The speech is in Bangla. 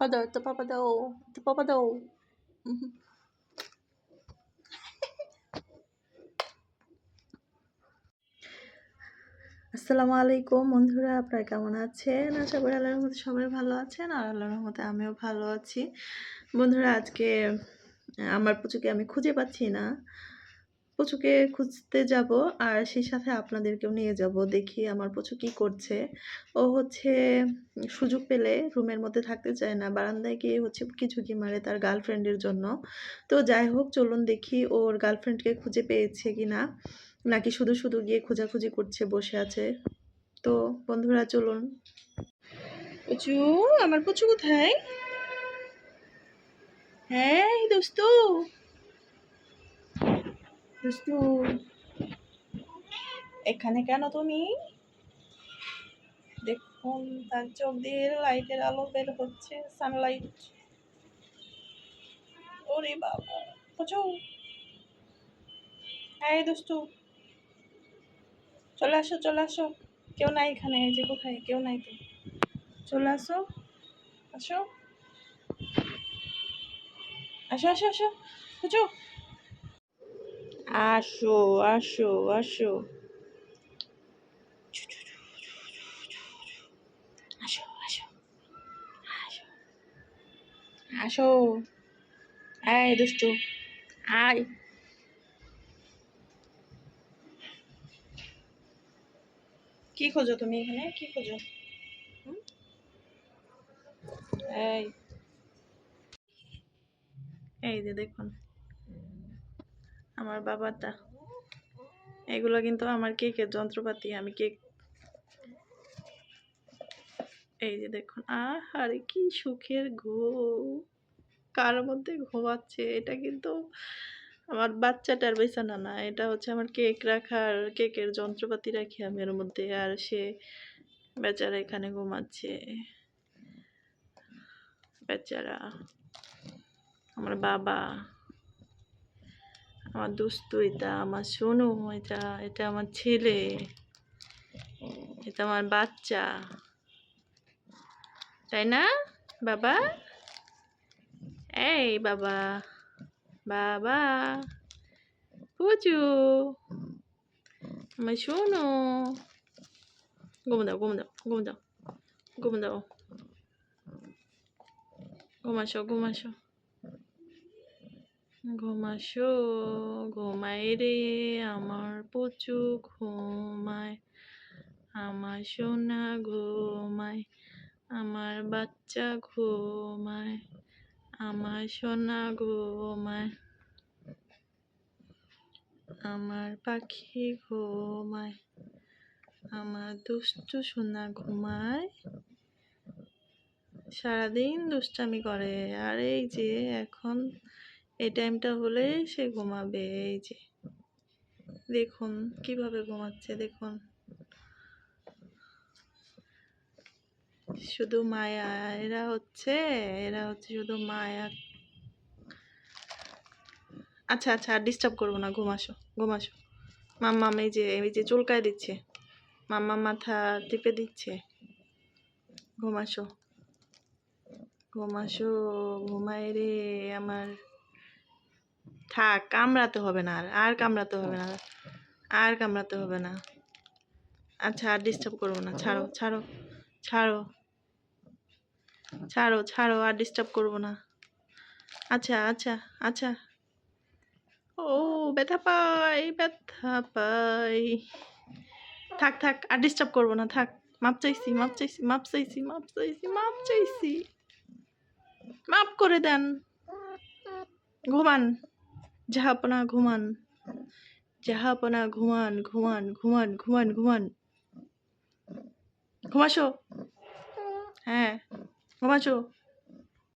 পাপা দাও তো পাপা দাও তো পাপা দাও। আসসালামু আলাইকুম বন্ধুরা, আপনারা কেমন আছেন? আশা করি আল্লাহর রহমতে সবাই ভালো আছেন আর আল্লাহর রহমতে আমিও ভালো আছি। বন্ধুরা, আজকে আমার পুচুকে আমি খুঁজে পাচ্ছি না। পুচুকে খুঁজতে যাব আর সেই সাথে আপনাদেরকেও নিয়ে যাব, দেখি আমার পুচু কি করছে। ও হচ্ছে সুযোগ পেলে রুমের মধ্যে থাকতে চায় না, বারান্দায় গিয়ে হচ্ছে কি মারে তার গার্লফ্রেন্ডের জন্য। তো যাই হোক, চলুন দেখি ওর গার্লফ্রেন্ডকে খুঁজে পেয়েছে কি না, নাকি শুধু শুধু গিয়ে খোঁজাখুঁজি করছে, বসে আছে। তো বন্ধুরা, চলুন। পুচু আমার পুচু কোথায়? হ্যাঁ দোস্তু। দোস্তু এখানে কেন তুমি? দেখুন, তার চোখ দিয়ে লাইটের আলো বের হচ্ছে সানলাইট ওরে বাবা হ্যাঁ দোস্তু চলে আসো চলে আসো। কেউ নাই এখানে যে কোথায়? কেউ নাই তো। চলে আসো। আসো। আসো আসো আসো। বুঝো? আসো আসো আসো আসো আসো আসো আসো এই দুষ্টু আয় কি খোঁজো তুমি এখানে কি খোঁজো এই এই যে দেখুন আমার বাবাটা এগুলো কিন্তু আমার কেকের যন্ত্রপাতি, আমি কেক এই যে দেখুন আরে কি সুখের ঘো। কার মধ্যে ঘুমাচ্ছে, এটা কিন্তু আমার বাচ্চাটার বিছানা না, এটা হচ্ছে আমার কেক রাখার, কেকের যন্ত্রপাতি রাখি আমি এর মধ্যে, আর সে বেচারা এখানে ঘুমাচ্ছে। বেচারা, আমার বাবা। আমার দুস্তু, এটা আমার সোনু, এটা এটা আমার ছেলে, এটা আমার বাচ্চা। তাই না, বাবা? এই বাবা বাবা পুজু আমার শোনো ঘুম দাও ঘুম দাও ঘুম দাও ঘুম দাও। ঘুমাসো ঘুমাসো। ঘুমাসো ঘুমাই রে, আমার পুচু ঘুমায়। আমার সোনা ঘুমায়, আমার বাচ্চা ঘুমায়, আমার সোনা ঘুমায়। আমার পাখি ঘুমায়, আমার দুষ্টু সোনা ঘুমায়। সারাদিন দুষ্টামি করে, আর এই যে এখন এই টাইমটা হলে সে ঘুমাবে এই যে। দেখুন কীভাবে ঘুমাচ্ছে দেখুন। শুধু মায়া এরা হচ্ছে এরা হচ্ছে শুধু মায়া। আচ্ছা আচ্ছা আর ডিস্টার্ব করব না ঘুমাসো ঘুমাসো মাম্মাম এই যে এই যে চুলকায় দিচ্ছে। মাম্মা মাথা টিপে দিচ্ছে। ঘুমাসো ঘুমাসো ঘুমায় রে আমার। থাক কামড়াতে হবে না আর আর কামড়াতে হবে না। আর কামড়াতে হবে না। আচ্ছা আর ডিস্টার্ব করব না। ছাড়ো ছাড়ো ছাড়ো। ছাড়ো ছাড়ো আর ডিস্টার্ব করব না। আচ্ছা আচ্ছা আচ্ছা। ও ব্যথা পাই ব্যথা পাই। থাক থাক আর ডিস্টার্ব করব না। থাক মাপ চাইছি মাপ চাইছি মাপ চাইছি মাপ চাইছি মাপ চাইছি। মাপ করে দেন। ঘুমান। জাহাপনা ঘুমান জাহাপনা ঘুমান ঘুমান ঘুমান ঘুমান ঘুমান ঘুমাসো হ্যাঁ ঘুমাসো